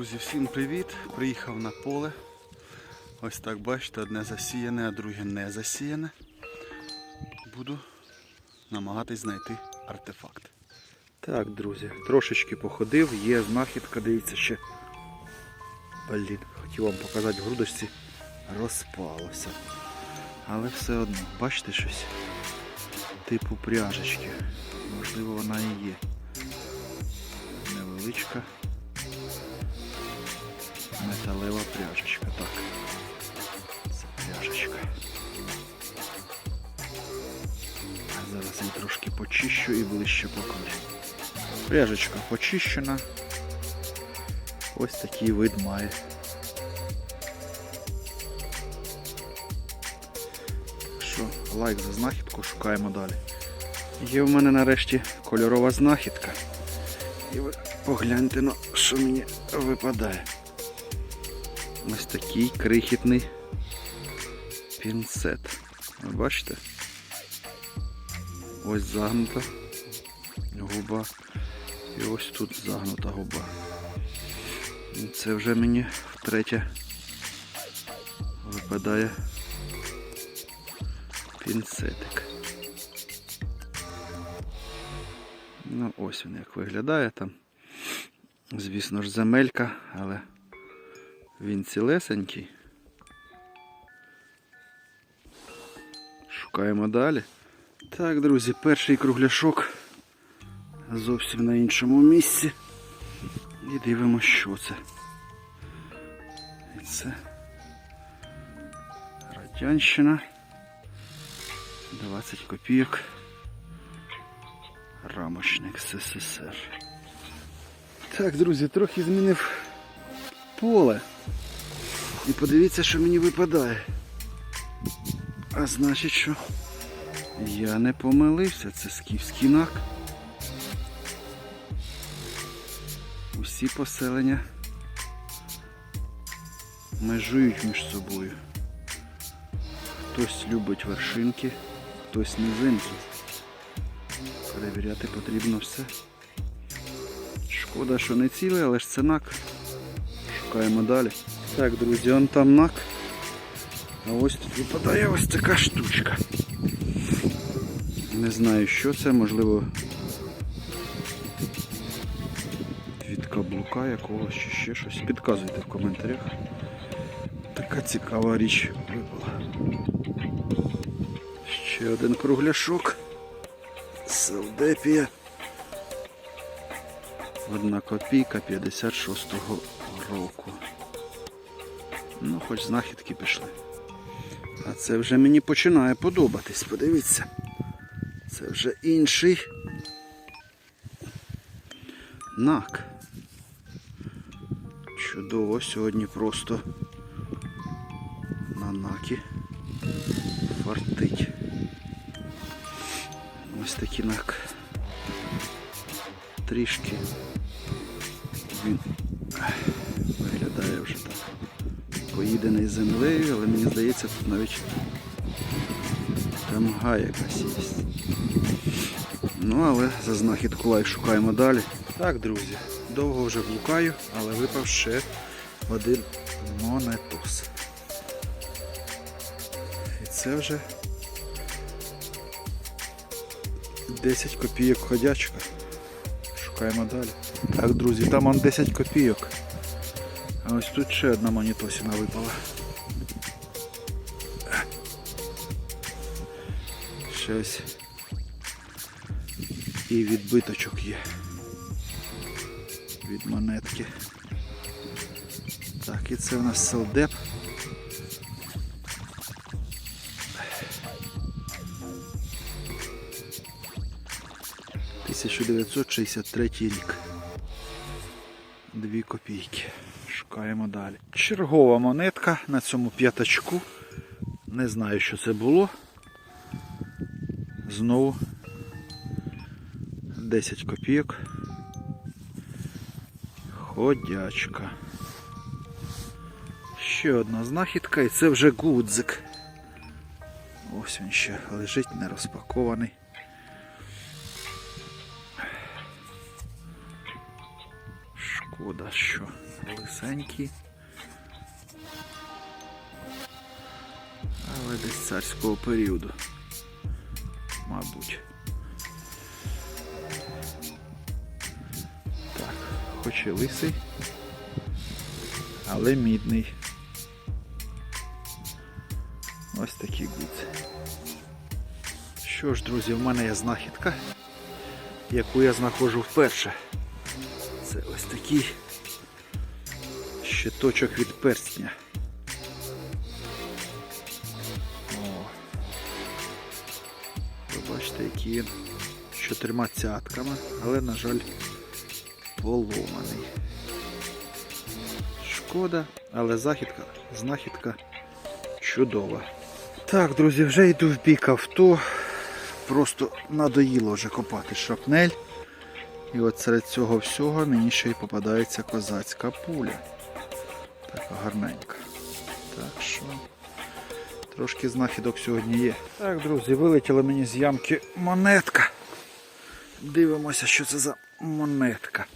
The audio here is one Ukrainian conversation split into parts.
друзі, всім привіт! Приїхав на поле. Ось так бачите, одне засіяне, а друге не засіяне. Буду намагатись знайти артефакт. Так, друзі, трошечки походив, є знахідка, дивіться ще. Блін, хотів вам показати в грудочці, розпалося. Але все одно, бачите щось? Типу пряжечки. Можливо, вона і є. Невеличка металева пряжечка. Так. Це пряжечка. Зараз її трошки почищу і ближче покажу. Пряжечка почищена. Ось такий вид має. Що, лайк за знахідку, шукаємо далі. Є в мене нарешті кольорова знахідка. І ви погляньте, ну, що мені випадає. Ось такий крихітний пінцет. Ви бачите? Ось загнута губа. І ось тут загнута губа. Це вже мені втретє випадає пінцетик. Ну, ось він як виглядає там. Звісно ж, земелька, але він цілесенький. Шукаємо далі. Так, друзі, перший кругляшок зовсім на іншому місці. І дивимося, що це. Це Радянщина. 20 копійок. Рамочник СССР. Так, друзі, трохи змінив поле. І подивіться, що мені випадає. А значить, що я не помилився, це скіфський нак. Усі поселення межують між собою. Хтось любить вершинки, хтось низинки. Перевіряти потрібно все. Шкода, що не цілий, але ж це нак. Шукаємо далі. Так, друзі, он там нак. А ось тут випадає ось така штучка. Не знаю, що це, можливо. Від каблука якогось чи ще щось. Підказуйте в коментарях. Така цікава річ випала. Ще один кругляшок. Селдепія. Одна копійка 56-го року. Ну, хоч знахідки пішли. А це вже мені починає подобатись, подивіться. Це вже інший нак. Чудово сьогодні просто на накі фартить. Ось такий нак. Трішки він виглядає вже так поїдений землею, але мені здається, тут навіть тамга якась є. Ну, але за знахідку лайк шукаємо далі. Так, друзі, довго вже блукаю, але випав ще один монетус. І це вже 10 копійок ходячка. Шукаємо далі. Так, друзі, там он 10 копійок. А ось тут ще одна монітосіна випала. Щось. І відбиточок є. Від монетки. Так, і це у нас селдеп. Тисяча рік. Дві копійки. Шукаємо далі. Чергова монетка на цьому п'ятачку. Не знаю, що це було. Знову 10 копійок. Ходячка. Ще одна знахідка і це вже гудзик. Ось він ще лежить не розпакований. Лисенькі. Але десь царського періоду. Мабуть. Так, хоч і лисий, але мідний. Ось такі гудзи. Що ж, друзі, в мене є знахідка, яку я знаходжу вперше. Це ось такий щиточок від перстня. О. Бачите, він з чотирма цятками, але, на жаль, поломаний. Шкода, але західка, знахідка чудова. Так, друзі, вже йду в бік авто. Просто надоїло вже копати шрапнель. І от серед цього всього мені ще й попадається козацька пуля. Така гарненька. Так що трошки знахідок сьогодні є. Так, друзі, вилетіла мені з ямки монетка. Дивимося, що це за монетка.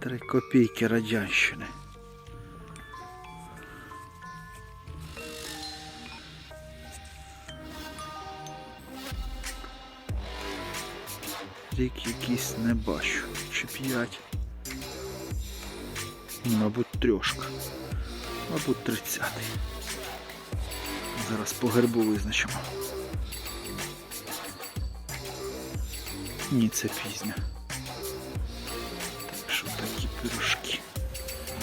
Три копійки радянщини. Рік якийсь не бачу. Чи п'ять. Мабуть, трьошка. Мабуть, тридцятий. Зараз по гербу визначимо. Ні, це пізня. Так що такі пирожки.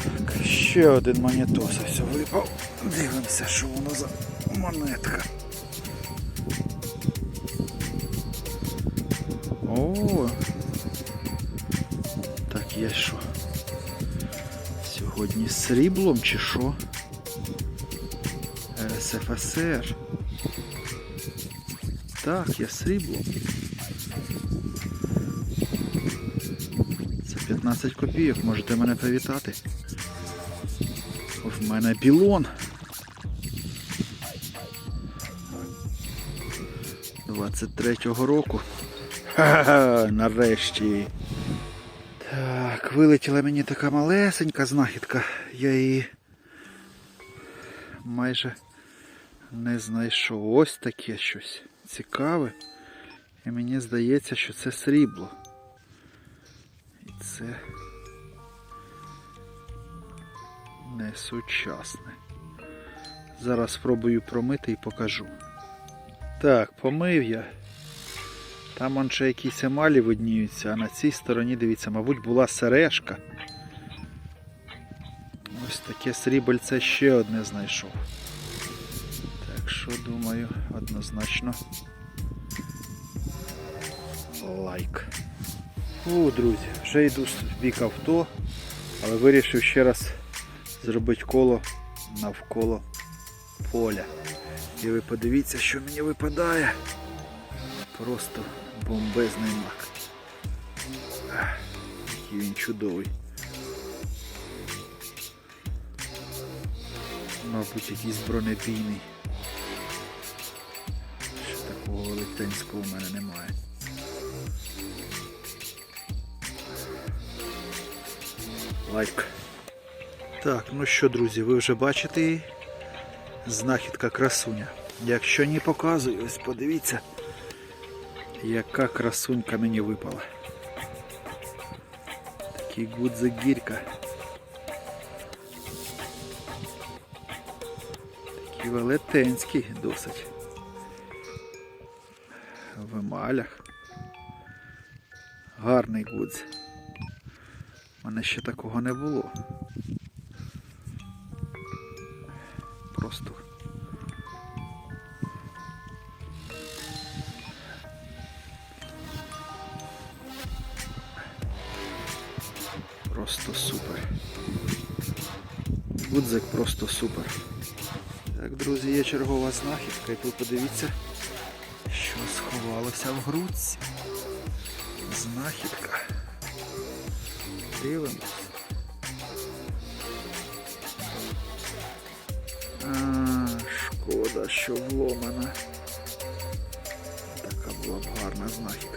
Так, ще один монетос ось випав. Дивимося, що воно за монетка. О, так я що? Сьогодні з сріблом чи що? РСФСР. Так, я з сріблом. Це 15 копійок, можете мене привітати. В мене білон. 23-го року. Ха-ха, нарешті. Так, вилетіла мені така малесенька знахідка. Я її майже не знайшов. Ось таке щось цікаве. І мені здається, що це срібло. І це не сучасне. Зараз спробую промити і покажу. Так, помив я. Там он ще якісь емалі видніються, а на цій стороні, дивіться, мабуть, була сережка. Ось таке срібельце ще одне знайшов. Так що, думаю, однозначно лайк. О, друзі, вже йду в бік авто, але вирішив ще раз зробити коло навколо поля. І ви подивіться, що мені випадає. Просто бомбезний мак. Який він чудовий. Мабуть, якийсь бронебійний. Ще такого велетенського в мене немає. Лайк. Так, ну що, друзі, ви вже бачите? Знахідка красуня. Якщо не показую, ось подивіться, яка красунька мені випала. Такий гудзик гірка. Такий велетенський досить. В емалях. Гарний гудз. У мене ще такого не було. Просто супер. Гудзик просто супер. Так, друзі, є чергова знахідка, і ви подивіться, що сховалося в грудці. Знахідка. Дивимось. А, шкода, що вломана. Така була б гарна знахідка.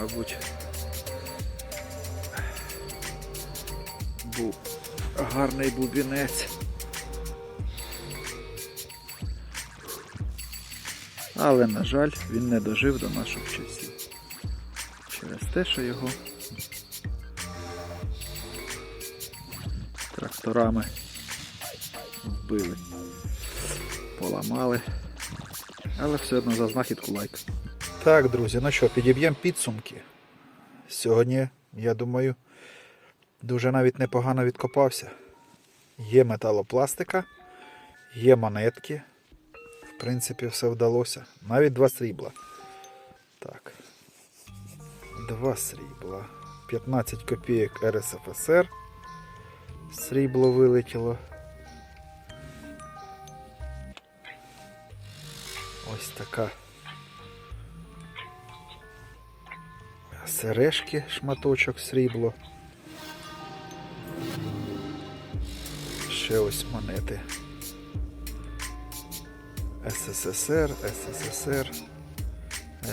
Мабуть, був гарний бубінець. Але, на жаль, він не дожив до наших часів. Через те, що його тракторами вбили, поламали. Але все одно за знахідку лайк. Так, друзі, ну що, підіб'ємо підсумки. Сьогодні, я думаю, дуже навіть непогано відкопався. Є металопластика, є монетки. В принципі, все вдалося. Навіть два срібла. Так. Два срібла. 15 копійок РСФСР. Срібло вилетіло. Ось така. Сережки, шматочок срібло. Ще ось монети. СССР, СССР,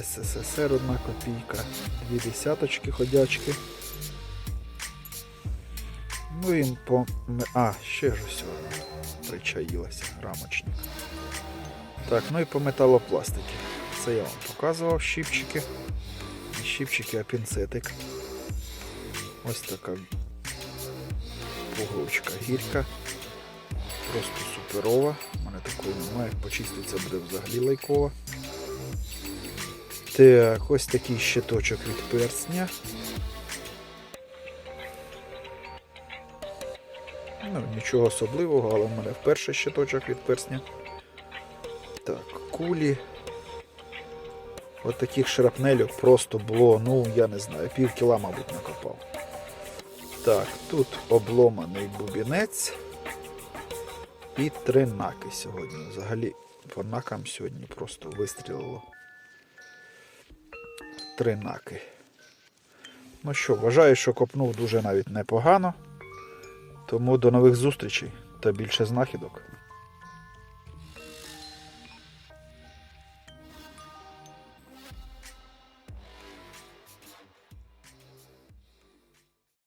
СССР одна копійка, дві десяточки ходячки. Ну і по. А, ще ж ось причаїлася, рамочник. Так, ну і по металопластиці. Це я вам показував щипчики. Щипчики, а пінцетик. Ось така пуговичка гірка. Просто суперова. У мене такої немає. Почиститься буде взагалі лайкова. Так, ось такий щиточок від персня. Ну, нічого особливого, але в мене вперше щиточок від персня. Так, кулі. От таких шрапнелів просто було, ну, я не знаю, пів кіла, мабуть, накопав. Так, тут обломаний бубінець. І три наки сьогодні. Взагалі по накам сьогодні просто вистрілило. Три наки. Ну що, вважаю, що копнув дуже навіть непогано. Тому до нових зустрічей та більше знахідок.